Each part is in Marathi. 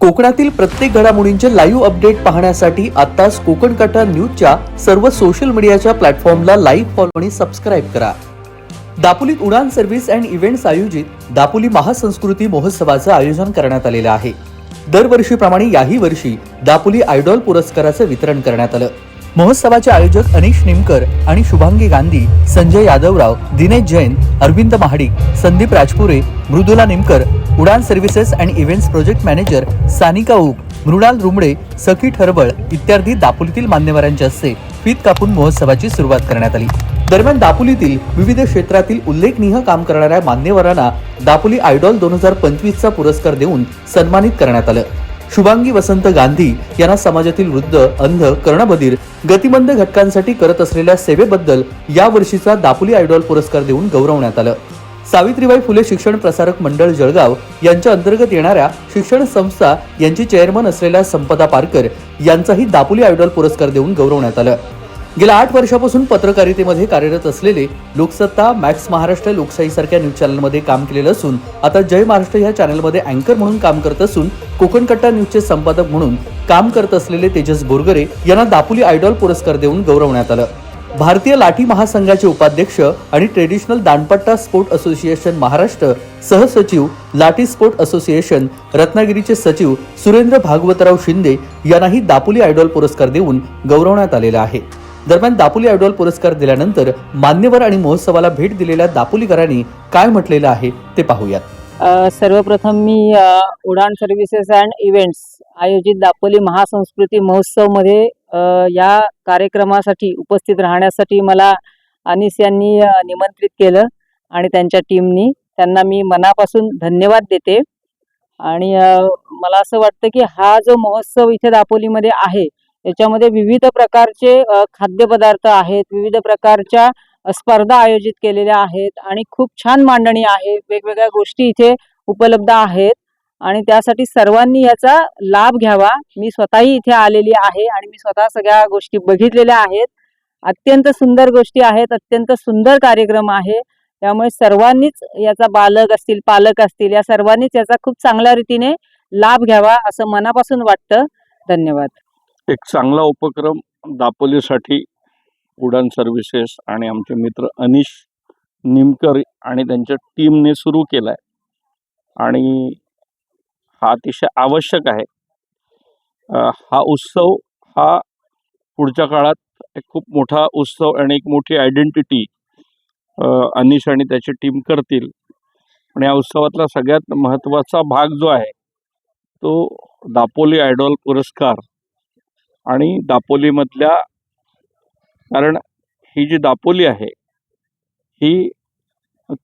कोकणातील प्रत्येक घडामोडींचे लाईव्ह अपडेट पाहण्यासाठी आताच कोकण कटा न्यूजच्या सर्व सोशल मीडियाच्या प्लॅटफॉर्मला लाईव्ह फॉलो आणि सबस्क्राईब करा. दापोलीत उडान सर्व्हिस अँड इव्हेंट्स आयोजित दापोली महासंस्कृती महोत्सवाचं आयोजन करण्यात आलेलं आहे. दरवर्षीप्रमाणे याही वर्षी दापोली आयडॉल पुरस्काराचं वितरण करण्यात आलं. महोत्सवाचे आयोजक अनिश निमकर आणि Shubhangi Gandhi Sanjay Yadavrao Dinesh Jain Arvind Mahadik Sandeep Rajpure Mridula Nimkar Udaan services and events project manager Sanika उक मृणाल रुमडे सखी ठरबळ इत्यादी दापोलीतील मान्यवरांच्या हस्ते फीत कापून महोत्सवाची सुरुवात करण्यात आली. दरम्यान दापोलीतील विविध क्षेत्रातील उल्लेखनीय काम करणाऱ्या मान्यवरांना दापोली आयडॉल दोन हजार पंचवीसचा पुरस्कार देऊन सन्मानित करण्यात आलं. शुभांगी वसंत गांधी यांना समाजातील वृद्ध अंध कर्णबधीर गतिमंद घटकांसाठी करत असलेल्या सेवेबद्दल या वर्षीचा दापोली आयडॉल पुरस्कार देऊन गौरवण्यात आलं. सावित्रीबाई फुले शिक्षण प्रसारक मंडळ जळगाव यांच्या अंतर्गत येणाऱ्या शिक्षण संस्था यांची चेअरमन असलेल्या संपदा पारकर यांचाही दापोली आयडॉल पुरस्कार देऊन गौरवण्यात आलं. गेल्या आठ वर्षापासून पत्रकारितेमध्ये कार्यरत असलेले लोकसत्ता मॅक्स महाराष्ट्र लोकशाहीसारख्या न्यूज चॅनलमध्ये काम केलेलं असून आता जय महाराष्ट्र या चॅनलमध्ये अँकर म्हणून काम करत असून कोकण कट्टा न्यूजचे संपादक म्हणून काम करत असलेले तेजस बोरगरे यांना दापोली आयडॉल पुरस्कार देऊन गौरवण्यात आलं. भारतीय लाठी महासंघाचे उपाध्यक्ष आणि traditional Dandpatta sport association Maharashtra सहसचिव लाठी स्पोर्ट असोसिएशन रत्नागिरीचे सचिव सुरेंद्र भागवतराव शिंदे यांनाही दापोली आयडॉल पुरस्कार देऊन गौरवण्यात आलेला आहे. दरम्यान दापोली आयडॉल पुरस्कार दिल्यानंतर मान्यवर आणि महोत्सवाला भेट दिलेल्या दापोलीकरांनी काय म्हटलेलं आहे ते पाहूयात. सर्वप्रथम मी उडान सर्व्हिसेस अँड इव्हेंट्स आयोजित दापोली महासंस्कृती महोत्सवमध्ये या कार्यक्रमासाठी उपस्थित राहण्यासाठी मला अनिस यांनी निमंत्रित केलं आणि त्यांच्या टीमनी त्यांना मी मनापासून धन्यवाद देते. आणि मला असं वाटतं की हा जो महोत्सव इथे दापोलीमध्ये आहे याच्यामध्ये विविध प्रकारचे खाद्यपदार्थ आहेत विविध प्रकारच्या स्पर्धा आयोजित केलेल्या आहेत आणि खूप छान मांडणी आहे. वेगवेगळ्या गोष्टी इथे उपलब्ध आहेत आणि त्यासाठी सर्वांनी याचा लाभ घ्यावा. मी स्वतःही इथे आलेली आहे आणि मी स्वतः सगळ्या गोष्टी बघितलेल्या आहेत. अत्यंत सुंदर गोष्टी आहेत अत्यंत सुंदर कार्यक्रम आहे. त्यामुळे सर्वांनीच याचा बालक असतील पालक असतील या सर्वांनीच याचा खूप चांगल्या रीतीने लाभ घ्यावा असं मनापासून वाटतं. धन्यवाद. एक चांगला उपक्रम दापोलीसाठी उडान सर्व्हिसेस आणि आमचे मित्र अनिश निमकर आणि त्यांच्या टीमने सुरू केला आहे आणि हा अतिशय आवश्यक आहे. हा उत्सव हा पुढच्या काळात एक खूप मोठा उत्सव आणि एक मोठी आयडेंटिटी अनिश आणि त्याची टीम करतील. आणि या उत्सवातला सगळ्यात महत्त्वाचा भाग जो आहे तो दापोली आयडॉल पुरस्कार. आणि दापोलीमधल्या कारण ही जी दापोली आहे ही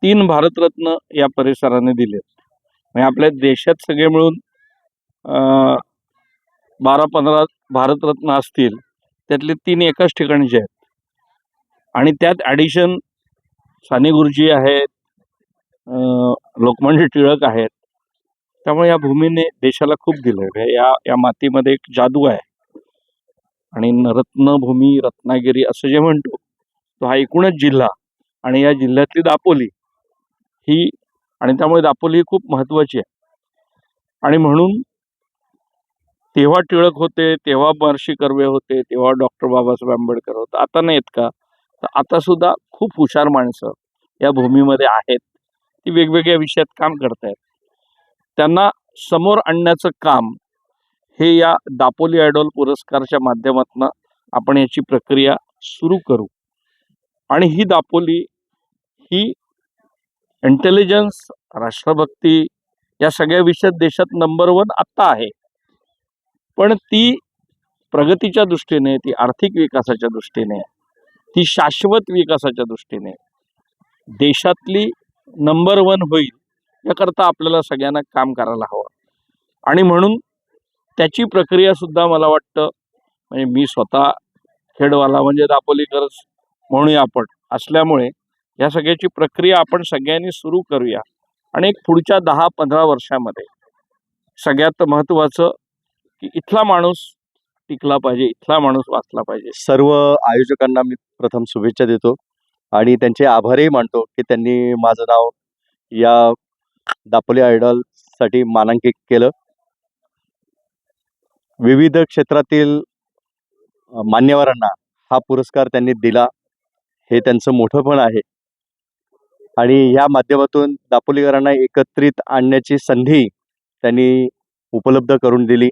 तीन भारतरत्न या परिसराने दिले म्हणजे आपल्या देशात सगळे मिळून बारा पंधरा भारतरत्न असतील त्यातले तीन एकाच ठिकाणचे आहेत. आणि त्यात ॲडिशन साने गुरुजी आहेत लोकमान्य टिळक आहेत. त्यामुळे या भूमीने देशाला खूप दिलं या या मातीमध्ये एक जादू आहे. आणि रत्नभूमी रत्नागिरी असं जे म्हणतो तो हा एकूणच जिल्हा. आणि या जिल्ह्यातली दापोली ही आणि त्यामुळे दापोली ही खूप महत्त्वाची आहे. आणि म्हणून तेव्हा टिळक होते तेव्हा महर्षी कर्वे होते तेव्हा डॉक्टर बाबासाहेब आंबेडकर होते. आता नाहीत का? तर आता सुद्धा खूप हुशार माणसं या भूमीमध्ये आहेत. ती वेगवेगळ्या विषयात काम करतायत. त्यांना समोर आणण्याचं काम हे या दापोली आयडॉल पुरस्कारच्या माध्यमातून आपण याची प्रक्रिया सुरू करू. आणि ही दापोली ही इंटेलिजन्स राष्ट्रभक्ती या सगळ्या विषयात देशात नंबर वन आत्ता आहे. पण ती प्रगतीच्या दृष्टीने ती आर्थिक विकासाच्या दृष्टीने ती शाश्वत विकासाच्या दृष्टीने देशातली नंबर वन होईल याकरता आपल्याला सगळ्यांना काम करायला हवं. आणि म्हणून त्याची प्रक्रिया सुद्धा मला वाटतं म्हणजे मी स्वतः खेडवाला म्हणजे दापोलीकरच म्हणूया आपण असल्यामुळे या सगळ्याची प्रक्रिया आपण सगळ्यांनी सुरू करूया. आणि एक पुढच्या दहा पंधरा वर्षामध्ये सगळ्यात महत्त्वाचं की इथला माणूस टिकला पाहिजे इथला माणूस वाचला पाहिजे. सर्व आयोजकांना मी प्रथम शुभेच्छा देतो आणि त्यांचे आभारही मानतो की त्यांनी माझं नाव या दापोली आयडॉलसाठी मानांकित केलं. विविध क्षेत्रातील मान्यवरांना हा पुरस्कार त्यांनी दिला. हे त्यांचं मोठं पण आहे. आणि या माध्यमातून दापोलीकरांना एकत्रित आणण्याची संधी त्यांनी उपलब्ध करून दिली.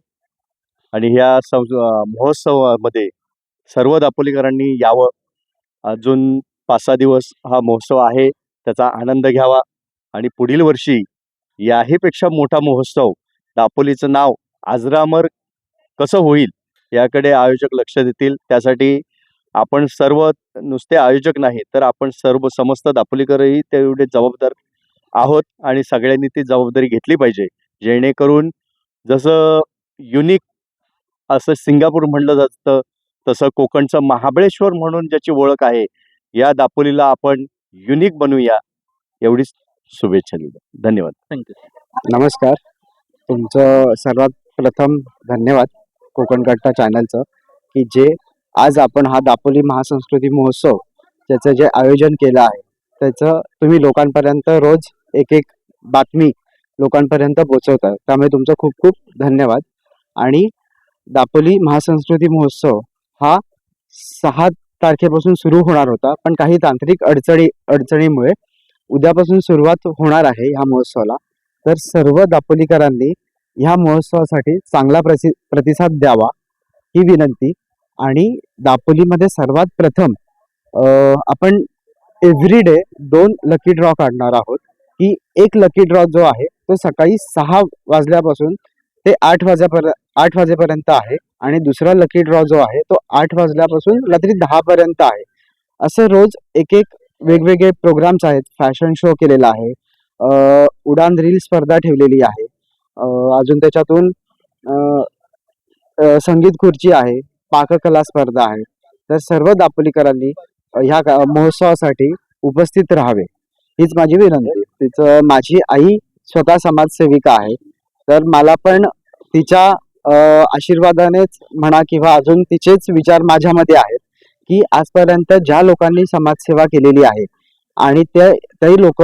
आणि ह्या सं महोत्सवामध्ये सर्व दापोलीकरांनी यावं. अजून पाच सहा दिवस हा महोत्सव आहे त्याचा आनंद घ्यावा. आणि पुढील वर्षी याहीपेक्षा मोठा महोत्सव दापोलीचं नाव आजरामर कसं होईल याकडे आयोजक लक्ष देतील. त्यासाठी आपण सर्व नुसते आयोजक नाही तर आपण सर्व समस्त दापोलीकरही तेवढे जबाबदार आहोत आणि सगळ्यांनी ती जबाबदारी घेतली पाहिजे. जेणेकरून जसं युनिक असं सिंगापूर म्हणलं जातं तसं कोकणचं महाबळेश्वर म्हणून ज्याची ओळख आहे या दापोलीला आपण युनिक बनवूया. एवढीच शुभेच्छा दिल्या धन्यवाद. थँक्यू नमस्कार. तुमचं सर्वात प्रथम धन्यवाद. कोकण कट्टा चॅनलचं की जे आज आपण हा दापोली महासंस्कृती महोत्सव त्याचं जे आयोजन केलं आहे त्याचं तुम्ही लोकांपर्यंत रोज एक एक बातमी लोकांपर्यंत पोचवता त्यामुळे तुमचं खूप खूप धन्यवाद. आणि दापोली महासंस्कृती महोत्सव हा सहा तारखेपासून सुरू होणार होता पण काही तांत्रिक अडचणी अडचणीमुळे उद्यापासून सुरुवात होणार आहे ह्या महोत्सवाला. तर सर्व दापोलीकरांनी ह्या महोत्सवासाठी चांगला प्रसि प्रतिसाद द्यावा ही विनंती. आणि दापोलीमध्ये सर्वात प्रथम आपण एव्हरी डे दोन लकी ड्रॉ काढणार आहोत. की एक लकी ड्रॉ जो आहे तो सकाळी सहा वाजल्यापासून ते आठ वाजेपर्यंत आठ वाजेपर्यंत आहे. आणि दुसरा लकी ड्रॉ जो आहे तो आठ वाजल्यापासून रात्री दहापर्यंत आहे. असं रोज एक एक वेगवेगळे प्रोग्राम्स आहेत. फॅशन शो केलेला आहे. उडान रील स्पर्धा ठेवलेली आहे. अजून त्याच्यातून संगीत खुर्ची आहे पाककला स्पर्धा आहे. तर सर्व दापोलीकरांनी ह्या का- महोत्सवासाठी उपस्थित राहावे. हीच माझी विनंती. तिचं माझी आई स्वतः समाजसेविका आहे. तर मला पण तिच्या आशीर्वादानेच म्हणा किंवा अजून तिचेच विचार माझ्यामध्ये आहेत की आजपर्यंत ज्या लोकांनी समाजसेवा केलेली आहे आणि ते तेही लोक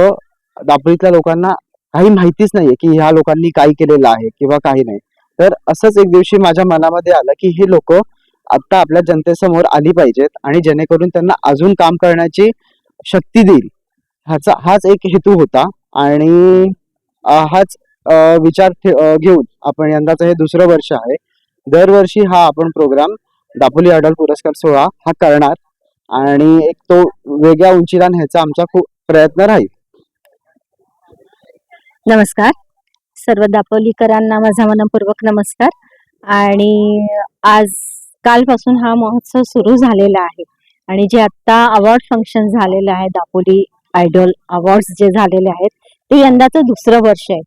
दापोलीतल्या लोकांना काही माहितीच नाहीये की ह्या लोकांनी काय केलेलं आहे किंवा काही नाही. तर असंच एक दिवशी माझ्या मनामध्ये आलं की ही लोक आता आपल्या जनतेसमोर आली पाहिजेत आणि जेणेकरून त्यांना अजून काम करण्याची शक्ती देईल. ह्याचा हाच एक हेतू होता आणि हाच विचार ठे- घेऊन आपण यंदाचं हे दुसरं वर्ष आहे. दरवर्षी हा आपण प्रोग्राम दापोली अडल पुरस्कार सोहळा हा करणार आणि एक तो वेगळ्या उंचीला न्यायचा आमचा खूप प्रयत्न राहील. नमस्कार. सर्व दापोलीकरांना माझा मनपूर्वक नमस्कार. आणि आज कालपासून हा महोत्सव सुरू झालेला आहे. आणि जे आत्ता अवॉर्ड फंक्शन झालेलं आहे दापोली आयडॉल अवॉर्ड्स जे झालेले आहेत ते यंदाचं दुसरं वर्ष आहे.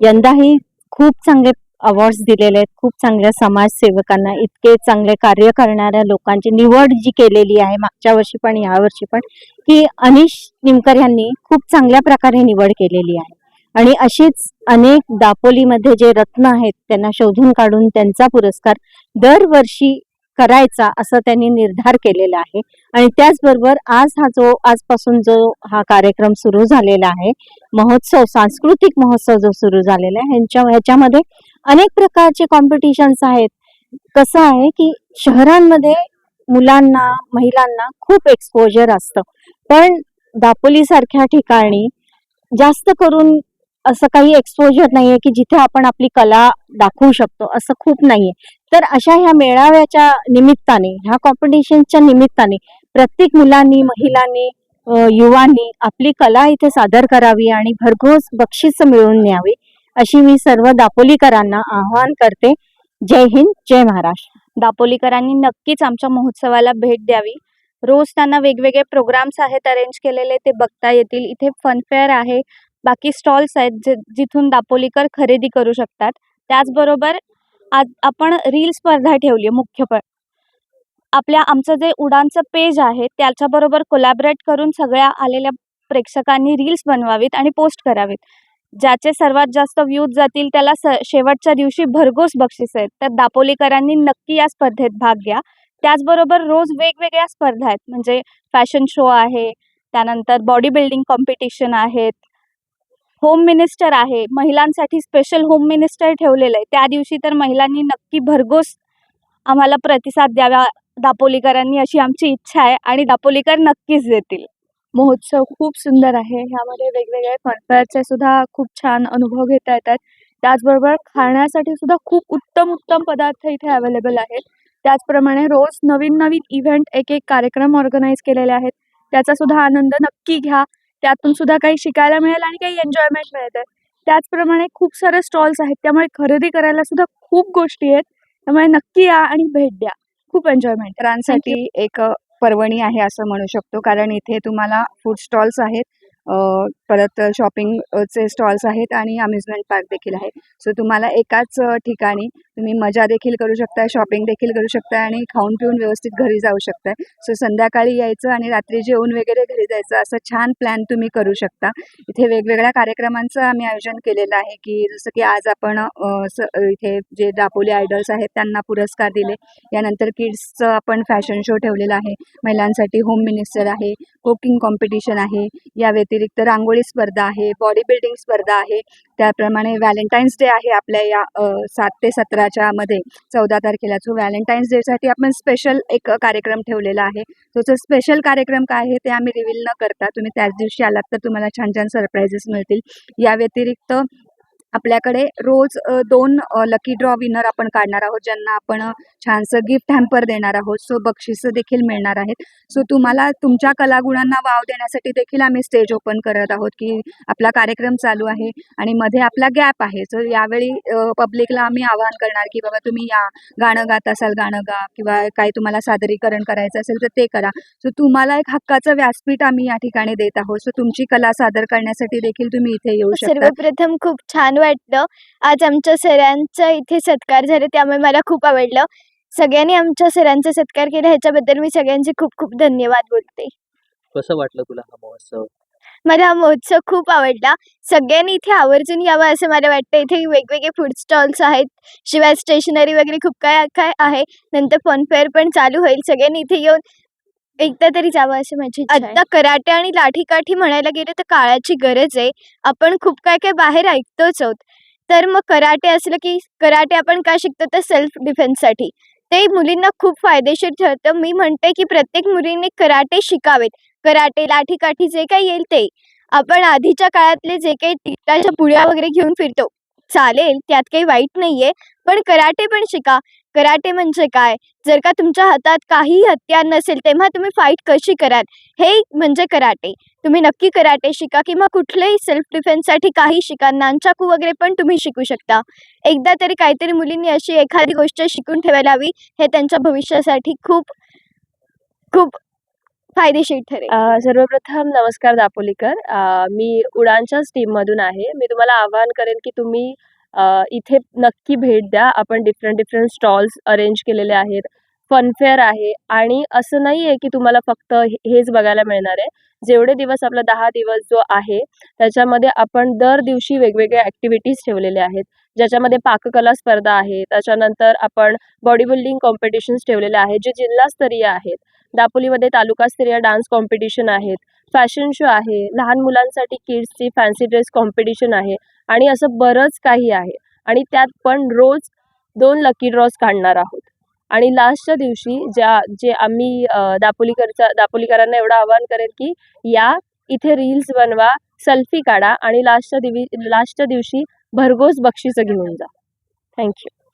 यंदाही खूप चांगले अवॉर्ड्स दिलेले आहेत. खूप चांगल्या समाजसेवकांना इतके चांगले कार्य करणाऱ्या लोकांची निवड जी केलेली आहे मागच्या वर्षी पण यावर्षी पण की अनिश निमकर यांनी खूप चांगल्या प्रकारे निवड केलेली आहे. आणि अशीच अनेक दापोलीमध्ये जे रत्न आहेत त्यांना शोधून काढून त्यांचा पुरस्कार दरवर्षी करायचा असं त्यांनी निर्धार केलेला आहे. आणि त्याचबरोबर आज हा जो आजपासून जो हा कार्यक्रम सुरू झालेला आहे महोत्सव सांस्कृतिक महोत्सव जो सुरू झालेला आहे ह्यांच्या ह्याच्यामध्ये अनेक प्रकारचे कॉम्पिटिशन्स आहेत. कसं आहे की शहरांमध्ये मुलांना महिलांना खूप एक्सपोजर असतं. पण दापोलीसारख्या ठिकाणी जास्त करून असं काही एक्सपोजर नाहीये की जिथे आपण आपली कला दाखवू शकतो असं खूप नाहीये. तर अशा ह्या मेळाव्याच्या निमित्ताने ह्या कॉम्पिटिशनच्या निमित्ताने प्रत्येक मुलांनी महिलांनी युवांनी आपली कला इथे सादर करावी आणि भरघोस बक्षीस मिळवून न्यावी अशी मी सर्व दापोलीकरांना आवाहन करते. जय हिंद जय महाराष्ट्र. दापोलीकरांनी नक्कीच आमच्या महोत्सवाला भेट द्यावी. रोज त्यांना वेगवेगळे प्रोग्राम्स आहेत अरेंज केलेले ते बघता येतील. इथे फनफेअर आहे. बाकी स्टॉल्स आहेत जे जिथून दापोलीकर खरेदी करू शकतात. त्याचबरोबर आज आपण रील स्पर्धा ठेवली आहे मुख्य पण. आपल्या आमचं जे उडानचं पेज आहे त्याच्याबरोबर कोलॅबरेट करून सगळ्या आलेल्या प्रेक्षकांनी रील्स बनवावीत आणि पोस्ट करावीत. ज्याचे सर्वात जास्त व्ह्यूज जातील त्याला स शेवटच्या दिवशी भरघोस बक्षीस आहेत. तर दापोलीकरांनी नक्की या स्पर्धेत भाग घ्या. त्याचबरोबर रोज वेगवेगळ्या स्पर्धा आहेत. म्हणजे फॅशन शो आहे त्यानंतर बॉडी बिल्डिंग कॉम्पिटिशन आहेत होम मिनिस्टर आहे. महिलांसाठी स्पेशल होम मिनिस्टर ठेवलेलं आहे. त्या दिवशी तर महिलांनी नक्की भरघोस आम्हाला प्रतिसाद द्यावा दापोलीकरांनी अशी आमची इच्छा आहे आणि दापोलीकर नक्कीच देतील. महोत्सव खूप सुंदर आहे. ह्यामध्ये वेगवेगळे फणफळाचे सुद्धा खूप छान अनुभव घेता येतात. त्याचबरोबर खाण्यासाठी सुद्धा खूप उत्तम उत्तम पदार्थ इथे अवेलेबल आहेत. त्याचप्रमाणे रोज नवीन नवीन इव्हेंट एक एक कार्यक्रम ऑर्गनाईज केलेले आहेत. त्याचा सुद्धा आनंद नक्की घ्या. त्यातून सुद्धा काही शिकायला मिळेल आणि काही एन्जॉयमेंट मिळते त्याचप्रमाणे खूप सारे स्टॉल्स आहेत. त्यामुळे खरेदी करायला सुद्धा खूप गोष्टी आहेत. त्यामुळे नक्की या आणि भेट द्या. खूप एन्जॉयमेंट मित्रांसाठी एक पर्वणी आहे असं म्हणू शकतो. कारण इथे तुम्हाला फूड स्टॉल्स आहेत. परत शॉपिंगचे स्टॉल्स आहेत आणि अम्युजमेंट पार्क देखील आहे. सो तुम्हाला एकाच ठिकाणी तुम्ही मजा देखील करू शकताय शॉपिंग देखील करू शकताय आणि खाऊन पिऊन व्यवस्थित घरी जाऊ शकताय. सो संध्याकाळी यायचं आणि रात्री जेवून वगैरे घरी जायचं असं छान प्लॅन तुम्ही करू शकता. इथे वेगवेगळ्या कार्यक्रमांचं आम्ही आयोजन केलेलं आहे की जसं की आज आपण स- इथे जे दापोली आयडल्स आहेत त्यांना पुरस्कार दिले. यानंतर किड्सचं आपण फॅशन शो ठेवलेला आहे. महिलांसाठी होम मिनिस्टर आहे कुकिंग कॉम्पिटिशन आहे. या व्यतिरिक्त रांगोळी स्पर्धा आहे बॉडी बिल्डिंग स्पर्धा आहे. त्याप्रमाणे व्हॅलेंटाईन्स डे आहे आपल्या या सात ते सतरा सतराच्या मध्ये चौदा तारखेला जो व्हॅलेंटाईन्स डेसाठी आपण स्पेशल एक कार्यक्रम ठेवलेला आहे. तो जो स्पेशल कार्यक्रम काय आहे ते आम्ही रिव्हील न करता तुम्ही त्याच दिवशी आलात तर तुम्हाला छान छान सरप्राईजेस मिळतील. या व्यतिरिक्त आपल्याकडे रोज दोन लकी ड्रॉ विनर आपण काढणार आहोत ज्यांना आपण छानसं गिफ्ट हॅम्पर देणार आहोत. सो बक्षिसं देखील मिळणार आहेत. सो तुम्हाला तुमच्या कलागुणांना वाव देण्यासाठी देखील आम्ही स्टेज ओपन करत आहोत की आपला कार्यक्रम चालू आहे आणि मध्ये आपला गॅप आहे. सो यावेळी पब्लिकला आम्ही आवाहन करणार की बाबा तुम्ही या गाणं गात असाल गाणं गा किंवा काही तुम्हाला सादरीकरण करायचं असेल तर ते करा. सो तुम्हाला एक हक्काचं व्यासपीठ आम्ही या ठिकाणी देत आहोत. सो तुमची कला सादर करण्यासाठी देखील तुम्ही इथे येऊ शकता. सर्वप्रथम खूप छान वाटलं. आज आमच्या सरांचा इथे सत्कार झाले त्यामुळे मला खूप आवडलं. सगळ्यांनी आमच्या सरांचा सत्कार केला ह्याच्याबद्दल मी सगळ्यांचे खूप खूप धन्यवाद बोलते. कसं वाटलं तुला हा महोत्सव? मला हा महोत्सव खूप आवडला. सगळ्यांनी इथे आवर्जून यावं असं मला वाटतं. इथे वेगवेगळे फूड स्टॉल्स आहेत शिवाय स्टेशनरी वगैरे खूप काय काय आहे. नंतर फनफेअर पण चालू होईल. सगळ्यांनी इथे येऊन एकदा तरी जावं असं माझी आता कराटे आणि लाठीकाठी म्हणायला गेलं तर काळाची गरज आहे. आपण खूप काय काय बाहेर ऐकतोच आहोत. तर मग कराटे असलं की कराटे आपण का शिकतो तर सेल्फ डिफेन्ससाठी ते मुलींना खूप फायदेशीर ठरतं. मी म्हणते की प्रत्येक मुलीने कराटे शिकावेत. कराटे लाठीकाठी जे काही येईल ते. आपण आधीच्या काळातले जे काही तिकटाच्या पुड्या वगैरे घेऊन फिरतो चालेल त्यात काही वाईट नाहीये. पण कराटे पण शिका. कराटे म्हणजे काय? जर का तुमच्या हातात काही हत्यार नसेल तेव्हा तुम्ही फाईट कशी कराल? हे म्हणजे कराटे. तुम्ही नक्की कराटे शिका किंवा कुठलेही सेल्फ डिफेन्ससाठी काही शिका. नानचाकू वगैरे पण तुम्ही शिकू शकता. एकदा तरी काहीतरी मुलींनी अशी एखादी गोष्ट शिकून ठेवायला हवी. हे त्यांच्या भविष्यासाठी खूप खूप फायदेशीर ठरेल. सर्वप्रथम नमस्कार दापोलीकर. मी उडानच्याच टीममधून आहे. मी तुम्हाला आवाहन करेन की तुम्ही इथे नक्की भेट द्या. आपण डिफरंट डिफरंट स्टॉल्स अरेंज केलेले आहेत. फनफेअर आहे. आणि असं नाही आहे की तुम्हाला फक्त हेच बघायला मिळणार आहे. जेवढे दिवस आपला दहा दिवस जो आहे त्याच्यामध्ये आपण दर दिवशी वेगवेगळ्या ॲक्टिव्हिटीज ठेवलेल्या आहेत. ज्याच्यामध्ये पाककला स्पर्धा आहे. त्याच्यानंतर आपण बॉडी बिल्डिंग कॉम्पिटिशन्स ठेवलेले आहेत जे जिल्हास्तरीय आहेत. दापोलीमध्ये तालुकास्तरीय डान्स कॉम्पिटिशन आहेत. फॅशन शो आहे. लहान मुलांसाठी किड्सची फॅन्सी ड्रेस कॉम्पिटिशन आहे. आणि असं बरंच काही आहे. आणि त्यात पण रोज दोन लकी ड्रॉज काढणार आहोत. आणि लास्टच्या दिवशी ज्या जे आम्ही दापोलीकरचा दापोलीकरांना एवढं आवाहन करेल की या इथे रील्स बनवा सेल्फी काढा आणि लास्टच्या दिवी लास्टच्या दिवशी भरघोस बक्षिसं घेऊन जा. थँक्यू